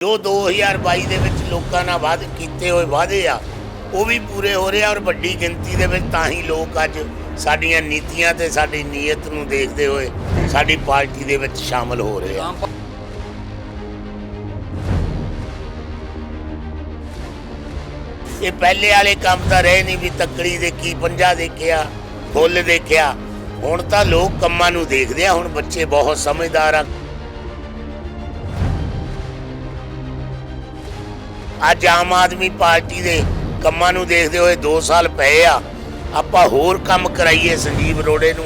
ਜੋ 2022 ਦੇ ਵਿੱਚ ਲੋਕਾਂ ਨਾਲ ਵਾਅਦੇ ਕੀਤੇ ਹੋਏ ਵਾਅਦੇ ਆ, ਉਹ ਵੀ ਪੂਰੇ ਹੋ ਰਹੇ ਆ ਔਰ ਵੱਡੀ ਗਿਣਤੀ ਦੇ ਵਿੱਚ ਤਾਂ ਹੀ ਲੋਕ ਅੱਜ ਸਾਡੀਆਂ ਨੀਤੀਆਂ ਤੇ ਸਾਡੀ ਨੀਅਤ ਨੂੰ ਦੇਖਦੇ ਹੋਏ ਸਾਡੀ ਪਾਰਟੀ ਦੇ ਵਿੱਚ ਸ਼ਾਮਲ ਹੋ ਰਹੇ ਆ। ਇਹ ਪਹਿਲੇ ਵਾਲੇ ਕੰਮ ਤਾਂ ਰਹੇ ਨਹੀਂ ਵੀ ਤੱਕੜੀ ਦੇਖੀ, ਪੰਜਾ ਦੇਖਿਆ, ਫੁੱਲ ਦੇਖਿਆ। ਹੁਣ ਤਾਂ ਲੋਕ ਕੰਮਾਂ ਨੂੰ ਦੇਖਦੇ ਆ, ਹੁਣ ਬੱਚੇ ਬਹੁਤ ਸਮਝਦਾਰ ਆ। ਅੱਜ ਆਮ ਆਦਮੀ ਪਾਰਟੀ ਦੇ ਕੰਮਾਂ ਨੂੰ ਦੇਖਦੇ ਹੋਏ 2 ਸਾਲ ਪਏ ਆ। ਆਪਾਂ ਹੋਰ ਕੰਮ ਕਰਾਈਏ ਸੰਜੀਵ ਰੋੜੇ ਨੂੰ।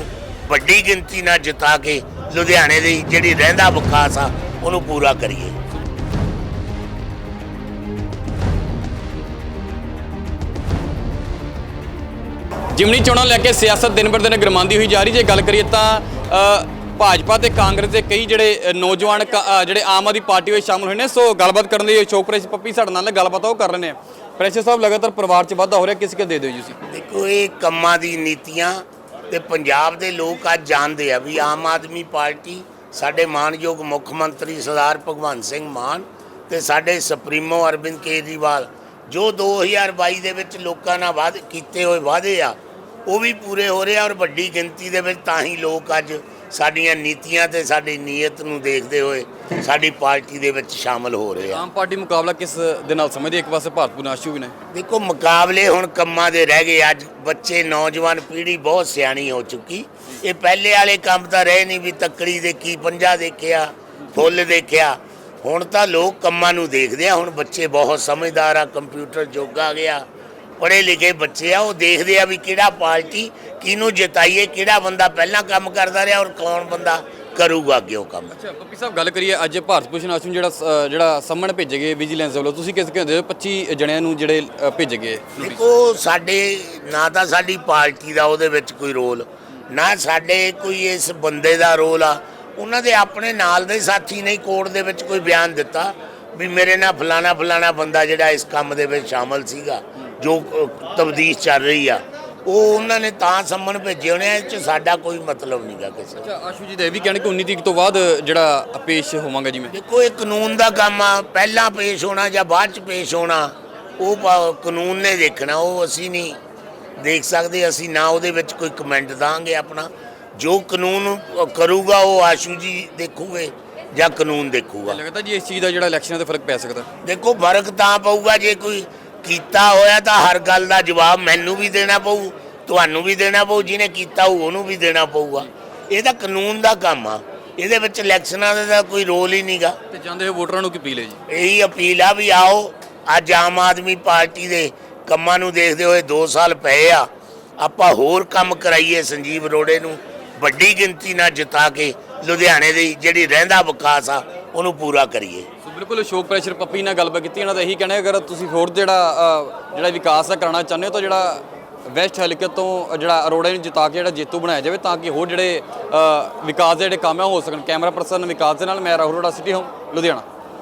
ਵੱਡੀ ਗਿਣਤੀ ਨਾਲ ਜਿਤਾ ਕੇ ਲੁਧਿਆਣੇ ਦੀ ਜਿਹੜੀ ਰਹਿੰਦਾ ਵਿਕਾਸ ਆ, ਉਹਨੂੰ ਪੂਰਾ ਕਰੀਏ। ਜਿਮਨੀ ਚੋਣਾਂ ਲੈ ਕੇ ਸਿਆਸਤ ਦਿਨ ਬਰ ਦਿਨ ਗਰਮਾਂਦੀ ਹੋਈ ਜਾ ਰਹੀ। ਜੇ ਗੱਲ ਕਰੀਏ ਤਾਂ ਭਾਜਪਾ ਤੇ ਕਾਂਗਰਸ ਦੇ ਕਈ ਜਿਹੜੇ ਨੌਜਵਾਨ ਕ- ਜਿਹੜੇ ਆਮ ਆਦਮੀ ਪਾਰਟੀ ਵਿੱਚ ਸ਼ਾਮਲ ਹੋਏ ਨੇ, ਸੋ ਗੱਲਬਾਤ ਕਰਨ ਲਈ ਅਸ਼ੋਕ ਪ੍ਰੈਸ ਪੱਪੀ ਸਾਡੇ ਨਾਲ ਗੱਲਬਾਤ ਉਹ ਕਰ ਰਹੇ ਨੇ। ਪ੍ਰੈਸ਼ਰ ਸਾਹਿਬ, ਲਗਾਤਾਰ ਪਰਿਵਾਰ 'ਚ ਵਾਧਾ ਹੋ ਰਿਹਾ ਕਿਸ ਕੇ ਦੇ ਦਿਓ ਜੀ ਤੁਸੀਂ? ਦੇਖੋ, ਇਹ ਕੰਮਾਂ ਦੀ ਨੀਤੀਆਂ ਤੇ ਪੰਜਾਬ ਦੇ ਲੋਕ ਅੱਜ ਜਾਣਦੇ ਆ ਵੀ ਆਮ ਆਦਮੀ ਪਾਰਟੀ ਸਾਡੇ ਮਾਨਯੋਗ ਮੁੱਖ ਮੰਤਰੀ ਸਰਦਾਰ ਭਗਵੰਤ ਸਿੰਘ ਮਾਨ ਤੇ ਸਾਡੇ ਸੁਪਰੀਮੋ ਅਰਵਿੰਦ ਕੇਜਰੀਵਾਲ, ਜੋ 2022 ਦੇ ਵਿੱਚ ਲੋਕਾਂ ਨਾਲ ਵਾਅਦੇ ਕੀਤੇ ਹੋਏ ਵਾਅਦੇ ਆ, ਉਹ ਵੀ ਪੂਰੇ ਹੋ ਰਹੇ ਆ ਔਰ ਵੱਡੀ ਗਿਣਤੀ ਦੇ ਵਿੱਚ ਤਾਂ ਹੀ ਲੋਕ ਅੱਜ ਸਾਡੀਆਂ ਨੀਤੀਆਂ ਤੇ ਸਾਡੀ ਨੀਅਤ ਨੂੰ ਦੇਖਦੇ ਹੋਏ ਸਾਡੀ ਪਾਰਟੀ ਦੇ ਵਿੱਚ ਸ਼ਾਮਲ ਹੋ ਰਹੇ ਆ। ਆਮ ਪਾਰਟੀ ਮੁਕਾਬਲਾ ਕਿਸ ਦੇ ਨਾਲ ਸਮਝਦੇ ਇੱਕ ਪਾਸੇ ਭਾਰਤ ਪੁਨਾਸ਼ੂ ਵੀ ਨੇ। ਦੇਖੋ ਮੁਕਾਬਲੇ ਹੁਣ ਕੰਮਾਂ ਦੇ ਰਹਿ ਗਏ। ਅੱਜ ਬੱਚੇ ਨੌਜਵਾਨ ਪੀੜ੍ਹੀ ਬਹੁਤ ਸਿਆਣੀ ਹੋ ਚੁੱਕੀ। ਇਹ ਪਹਿਲੇ ਵਾਲੇ ਕੰਮ ਤਾਂ ਰਹੇ ਨਹੀਂ ਵੀ ਤੱਕੜੀ ਦੇਖੀ ਪੰਜਾ ਦੇਖਿਆ ਫੁੱਲ ਦੇਖਿਆ। ਹੁਣ ਤਾਂ ਲੋਕ ਕੰਮਾਂ ਨੂੰ ਦੇਖਦੇ ਆ। ਹੁਣ ਬੱਚੇ ਬਹੁਤ ਸਮਝਦਾਰ ਆ ਕੰਪਿਊਟਰ ਯੁੱਗ ਆ ਗਿਆ। ਪੜ੍ਹੇ ਲਿਖੇ ਬੱਚੇ ਆ ਉਹ ਦੇਖਦੇ ਆ ਵੀ ਕਿਹੜਾ ਪਾਰਟੀ ਕਿਹਨੂੰ ਜਿਤਾਈਏ ਕਿਹੜਾ ਬੰਦਾ ਪਹਿਲਾਂ ਕੰਮ ਕਰਦਾ ਰਿਹਾ ਔਰ ਕੌਣ ਬੰਦਾ ਕਰੂਗਾ ਅੱਗੇ ਉਹ ਕੰਮ। ਅੱਛਾ ਪੱਪੀ ਸਾਹਿਬ ਗੱਲ ਕਰੀਏ ਅੱਜ ਭਾਰਤ ਭੂਸ਼ਣ ਆਸ਼ੂ ਜਿਹੜਾ ਸ- ਜਿਹੜਾ ਸੰਮਣ ਭੇਜੇ ਗਏ ਵਿਜੀਲੈਂਸ ਵੱਲੋਂ ਤੁਸੀਂ ਕਿਸ ਕਹਿੰਦੇ ਹੋ? 25 ਜਣਿਆਂ ਨੂੰ ਜਿਹੜੇ ਅ, ਭੇਜੇ ਗਏ ਦੇਖੋ ਸਾਡੇ ਨਾ ਤਾਂ ਸਾਡੀ ਪਾਰਟੀ ਦਾ ਉਹਦੇ ਵਿੱਚ ਕੋਈ ਰੋਲ ਨਾ ਸਾਡੇ ਕੋਈ ਇਸ ਬੰਦੇ ਦਾ ਰੋਲ ਆ। ਉਹਨਾਂ ਦੇ ਆਪਣੇ ਨਾਲ ਦੇ ਸਾਥੀ ਨੇ ਕੋਰਟ ਦੇ ਵਿੱਚ ਕੋਈ ਬਿਆਨ ਦਿੱਤਾ। ਵੀ ਮੇਰੇ ਨਾਲ ਫਲਾਣਾ ਫਲਾਣਾ ਬੰਦਾ ਜਿਹੜਾ ਇਸ ਕੰਮ ਦੇ ਵਿੱਚ ਸ਼ਾਮਲ ਸੀਗਾ ਜੋ ਤਬਦੀਸ਼ ਚੱਲ ਰਹੀ ਆ ਉਹ ਉਹਨਾਂ ਨੇ ਤਾਂ ਸੰਮਨ ਭੇਜੇ ਹੋਣੇ ਇਹ ਚ ਸਾਡਾ ਕੋਈ ਮਤਲਬ ਨਹੀਂਗਾ ਕਿਸੇ ਅੱਛਾ ਆਸ਼ੂ ਜੀ ਦਾ ਇਹ ਵੀ ਕਹਿਣ ਕਿ 19 ਤਰੀਕ ਤੋਂ ਬਾਅਦ ਜਿਹੜਾ ਪੇਸ਼ ਹੋਵਾਂਗਾ ਜੀ ਮੈਂ। ਦੇਖੋ ਇਹ ਕਾਨੂੰਨ ਦਾ ਕੰਮ ਆ ਪਹਿਲਾਂ ਪੇਸ਼ ਹੋਣਾ ਜਾਂ ਬਾਅਦ ਚ ਪੇਸ਼ ਹੋਣਾ ਉਹ ਕਾਨੂੰਨ ਨੇ ਦੇਖਣਾ ਉਹ ਅਸੀਂ ਨਹੀਂ ਦੇਖ ਸਕਦੇ ਅਸੀਂ ਨਾ ਉਹਦੇ ਵਿੱਚ ਕੋਈ ਕਮੈਂਟ ਦਾਂਗੇ ਆਪਣਾ। ਜੋ ਕਾਨੂੰਨ ਕਰੂਗਾ ਉਹ ਆਸ਼ੂ ਜੀ ਦੇਖੂਗੇ। ਜਾਂ ਕਾਨੂੰਨ ਦੇਖੂਗਾ। ਲੱਗਦਾ ਜੀ ਇਸ ਚੀਜ਼ ਦਾ ਜਿਹੜਾ ਇਲੈਕਸ਼ਨਾਂ ਤੇ ਫ਼ਰਕ ਪੈ ਸਕਦਾ। ਦੇਖੋ ਫ਼ਰਕ ਤਾਂ ਪਊਗਾ ਜੇ ਕੋਈ ਕੀਤਾ ਹੋਇਆ ਤਾਂ ਹਰ ਗੱਲ ਦਾ ਜਵਾਬ ਮੈਨੂੰ ਵੀ ਦੇਣਾ ਪਊ ਤੁਹਾਨੂੰ ਵੀ ਦੇਣਾ ਪਊ ਜਿਹਨੇ ਕੀਤਾ ਹੋਊ ਉਹਨੂੰ ਵੀ ਦੇਣਾ ਪਊਗਾ। ਇਹ ਤਾਂ ਕਾਨੂੰਨ ਦਾ ਕੰਮ ਆ। ਇਹਦੇ ਵਿੱਚ ਇਲੈਕਸ਼ਨਾਂ ਦਾ ਤਾਂ ਕੋਈ ਰੋਲ ਹੀ ਨਹੀਂਗਾ ਤੇ ਜਾਂਦੇ ਹੋਏ ਵੋਟਰਾਂ ਨੂੰ ਕੀ ਅਪੀਲ ਹੈ ਜੀ? ਇਹੀ ਅਪੀਲ ਆ ਵੀ ਆਓ ਅੱਜ ਆਮ ਆਦਮੀ ਪਾਰਟੀ ਦੇ ਕੰਮਾਂ ਨੂੰ ਦੇਖਦੇ ਹੋਏ 2 ਸਾਲ ਪਏ ਆ। ਆਪਾਂ ਹੋਰ ਕੰਮ ਕਰਾਈਏ ਸੰਜੀਵ ਰੋੜੇ ਨੂੰ। ਵੱਡੀ ਗਿਣਤੀ ਨਾਲ ਜਿਤਾ ਕੇ ਲੁਧਿਆਣੇ ਦੀ ਜਿਹੜੀ ਰਹਿੰਦਾ ਵਿਕਾਸ ਆ ਉਹਨੂੰ ਪੂਰਾ ਕਰੀਏ। ਸੋ ਬਿਲਕੁਲ ਅਸ਼ੋਕ ਪ੍ਰੈਸ਼ਰ ਪੱਪੀ ਨਾਲ ਗੱਲਬਾਤ ਕੀਤੀ ਉਹਨਾਂ ਦਾ ਇਹੀ ਕਹਿਣਾ ਹੈ ਅਗਰ ਤੁਸੀਂ ਹੋਰ ਜਿਹੜਾ ਅ, ਜਿਹੜਾ ਵਿਕਾਸ ਆ ਕਰਾਉਣਾ ਚਾਹੁੰਦੇ ਹੋ ਤਾਂ ਜਿਹੜਾ ਵੈਸਟ ਹਲਕੇ ਤੋਂ ਜਿਹੜਾ ਅਰੋੜਾ ਨੂੰ ਜਿਤਾ ਕੇ ਜਿਹੜਾ ਜੇਤੂ ਬਣਾਇਆ ਜਾਵੇ ਤਾਂ ਕਿ ਹੋਰ ਜਿਹੜੇ ਅ, ਵਿਕਾਸ ਦੇ ਜਿਹੜੇ ਕੰਮ ਆ ਉਹ ਹੋ ਸਕਣ। ਕੈਮਰਾ ਪਰਸਨ ਵਿਕਾਸ ਦੇ ਨਾਲ ਮੈਂ ਰਾਹੁਲ ਅਰੋੜਾ ਸਿਟੀ ਹੋਮ ਲੁਧਿਆਣਾ।